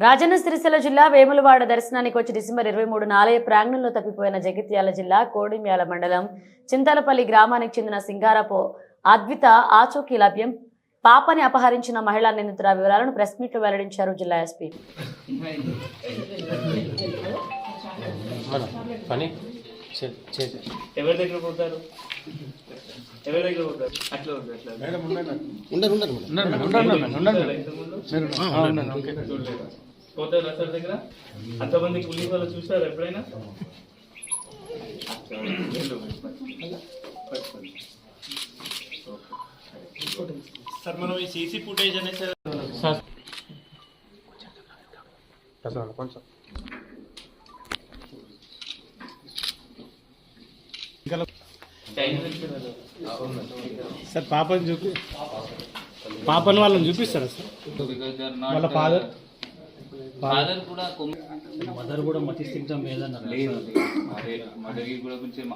రాజన్న సిరిసిల్ల జిల్లా వేములవాడ దర్శనానికి వచ్చి డిసెంబర్ ఇరవై మూడున ఆలయ ప్రాంగణంలో తప్పిపోయిన జగిత్యాల జిల్లా కోడిమ్యాల మండలం చింతలపల్లి గ్రామానికి చెందిన సింగారపు అద్విత ఆచూకీ లభ్యం. పాపని అపహరించిన మహిళా నిందితుల వివరాలను ప్రెస్ మీట్లో వెల్లడించారు జిల్లా ఎస్పీ. ఎవరి దగ్గర పోతారు? ఎవరి దగ్గర పోతారు? అట్లా ఉంది అట్లా ఉంది. చూడలేదా? పోతారు అసలు దగ్గర? అంతమంది పోలీసు వాళ్ళు చూసారు ఎప్పుడైనా? సార్ మనం ఈ సీసీ ఫుటేజ్ అనేది సార్ కొంచెం కొంచెం సార్ పాపని చూపి పాపని వాళ్ళని చూపిస్తారా సార్? వాళ్ళ ఫాదర్ ఫాదర్ కూడా మదర్ కూడా మతి స్థిగ్ధం ఏదన్నారు లేదు అదే మదర్కి కూడా కొంచెం